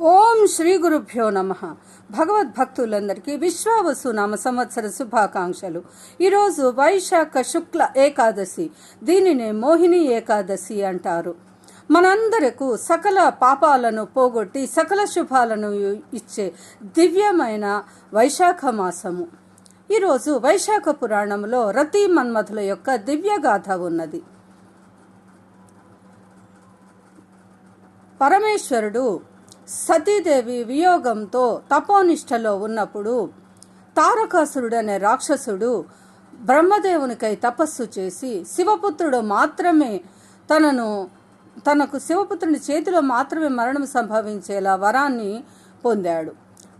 ఓం శ్రీ గురుభ్యో నమ. భగవద్భక్తులందరికీ విశ్వావసు నామ సంవత్సర శుభాకాంక్షలు. ఈరోజు వైశాఖ శుక్ల ఏకాదశి. దీనినే మోహిని ఏకాదశి అంటారు. మనందరకు సకల పాపాలను పోగొట్టి సకల శుభాలను ఇచ్చే దివ్యమైన వైశాఖ మాసము. ఈరోజు వైశాఖ పురాణంలో రతి మన్మథుల యొక్క దివ్యగాథ ఉన్నది. పరమేశ్వరుడు సతీదేవి వియోగంతో తపోనిష్టలో ఉన్నప్పుడు తారకాసురుడనే రాక్షసుడు బ్రహ్మదేవునికై తపస్సు చేసి శివపుత్రుడు మాత్రమే తనను తనకు శివపుత్రుని చేతిలో మాత్రమే మరణం సంభవించేలా వరాన్ని పొందాడు.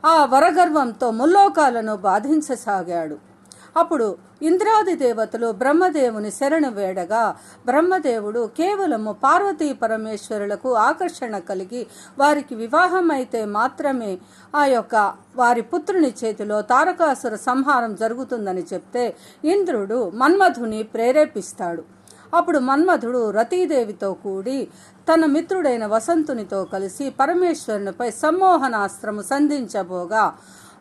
ఆ వరగర్వంతో ముల్లోకాలను బాధించసాగాడు. అప్పుడు ఇంద్రాది దేవతలు బ్రహ్మదేవుని శరణు వేడగా బ్రహ్మదేవుడు కేవలము పార్వతీ పరమేశ్వరులకు ఆకర్షణ కలిగి వారికి వివాహం అయితే మాత్రమే ఆ యొక్క వారి పుత్రుని చేతిలో తారకాసుర సంహారం జరుగుతుందని చెప్తే ఇంద్రుడు మన్మధుని ప్రేరేపిస్తాడు. అప్పుడు మన్మధుడు రతీదేవితో కూడి తన మిత్రుడైన వసంతునితో కలిసి పరమేశ్వరునిపై సమ్మోహనాస్త్రము సంధించబోగా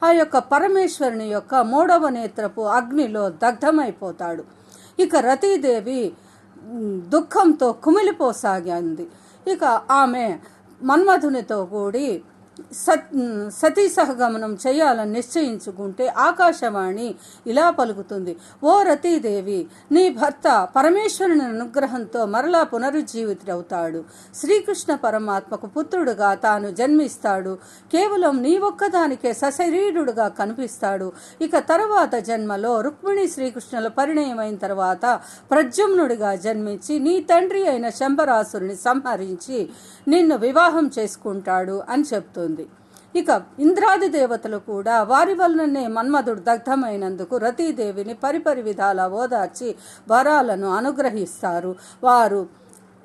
ఆ యొక్క పరమేశ్వరుని యొక్క మూడవ నేత్రపు అగ్నిలో దగ్ధమైపోతాడు. ఇక రతీదేవి దుఃఖంతో కుమిలిపోసాగింది. ఇక ఆమె మన్మధునితో కూడి సత్ సతీ సహగమనం చేయాలని నిశ్చయించుకుంటే ఆకాశవాణి ఇలా పలుకుతుంది. ఓ రతీదేవి నీ భర్త పరమేశ్వరుని అనుగ్రహంతో మరలా పునరుజ్జీవితుడవుతాడు. శ్రీకృష్ణ పరమాత్మకు పుత్రుడుగా తాను జన్మిస్తాడు. కేవలం నీ ఒక్కదానికే సశరీరుడుగా కనిపిస్తాడు. ఇక తర్వాత జన్మలో రుక్మిణి శ్రీకృష్ణుల పరిణయమైన తర్వాత ప్రద్యుమ్నుడిగా జన్మించి నీ తండ్రి అయిన శంబరాసురుని సంహరించి నిన్ను వివాహం చేసుకుంటాడు అని చెప్తుంది. ఇక ఇంద్రాది దేవతలు కూడా వారి వలననే మన్మధుడు దగ్ధమైనందుకు రతీదేవిని పరిపరి విధాల ఓదార్చి వరాలను అనుగ్రహిస్తారు. వారు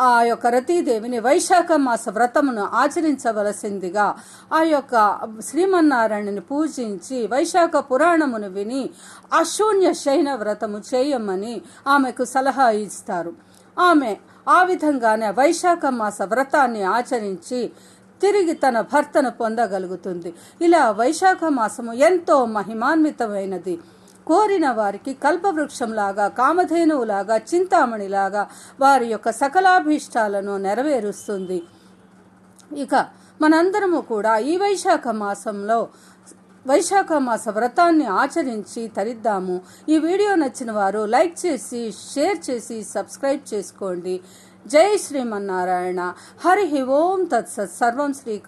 ఆ యొక్క రతీదేవిని వైశాఖ మాస వ్రతమును ఆచరించవలసిందిగా ఆ యొక్క శ్రీమన్నారాయణని పూజించి వైశాఖ పురాణమును విని అశూన్య శయన వ్రతము చేయమని ఆమెకు సలహా ఇస్తారు. ఆమె ఆ విధంగానే వైశాఖ మాస వ్రతాన్ని ఆచరించి తిరిగి తన భర్తను పొందగలుగుతుంది. ఇలా వైశాఖ మాసము ఎంతో మహిమాన్వితమైనది. కోరిన వారికి కల్పవృక్షంలాగా కామధేనువులాగా చింతామణిలాగా వారి యొక్క సకలాభీష్టాలను నెరవేరుస్తుంది. ఇక మనందరము కూడా ఈ వైశాఖ మాసంలో వైశాఖ మాస వ్రతాన్ని ఆచరించి తరిద్దాము. ఈ వీడియో నచ్చిన వారు లైక్ చేసి షేర్ చేసి సబ్స్క్రైబ్ చేసుకోండి. జై శ్రీమన్నారాయణ. హరి ఓం తత్సత్. సర్వం శ్రీ